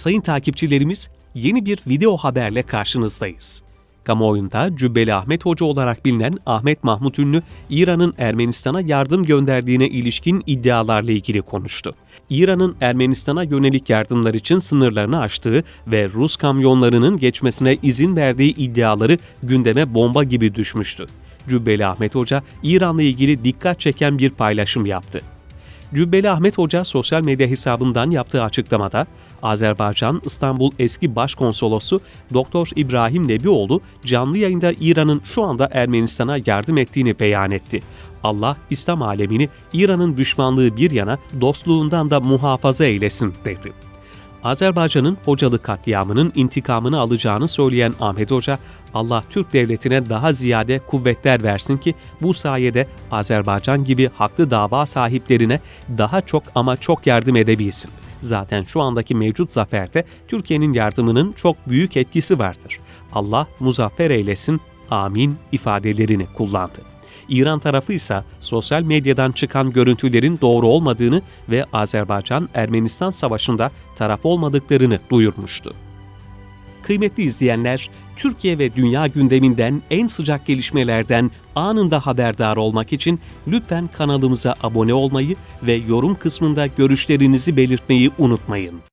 Sayın takipçilerimiz, yeni bir video haberle karşınızdayız. Kamuoyunda Cübbeli Ahmet Hoca olarak bilinen Ahmet Mahmut Ünlü, İran'ın Ermenistan'a yardım gönderdiğine ilişkin iddialarla ilgili konuştu. İran'ın Ermenistan'a yönelik yardımlar için sınırlarını aştığı ve Rus kamyonlarının geçmesine izin verdiği iddiaları gündeme bomba gibi düşmüştü. Cübbeli Ahmet Hoca, İran'la ilgili dikkat çeken bir paylaşım yaptı. Cübbeli Ahmet Hoca sosyal medya hesabından yaptığı açıklamada, Azerbaycan İstanbul eski başkonsolosu Doktor İbrahim Nebioğlu canlı yayında İran'ın şu anda Ermenistan'a yardım ettiğini beyan etti. Allah İslam alemini İran'ın düşmanlığı bir yana dostluğundan da muhafaza eylesin dedi. Azerbaycan'ın Hocalı katliamının intikamını alacağını söyleyen Ahmet Hoca, Allah Türk devletine daha ziyade kuvvetler versin ki bu sayede Azerbaycan gibi haklı dava sahiplerine daha çok ama çok yardım edebilsin. Zaten şu andaki mevcut zaferde Türkiye'nin yardımının çok büyük etkisi vardır. Allah muzaffer eylesin, amin ifadelerini kullandı. İran tarafı ise sosyal medyadan çıkan görüntülerin doğru olmadığını ve Azerbaycan-Ermenistan savaşında taraf olmadıklarını duyurmuştu. Kıymetli izleyenler, Türkiye ve dünya gündeminden en sıcak gelişmelerden anında haberdar olmak için lütfen kanalımıza abone olmayı ve yorum kısmında görüşlerinizi belirtmeyi unutmayın.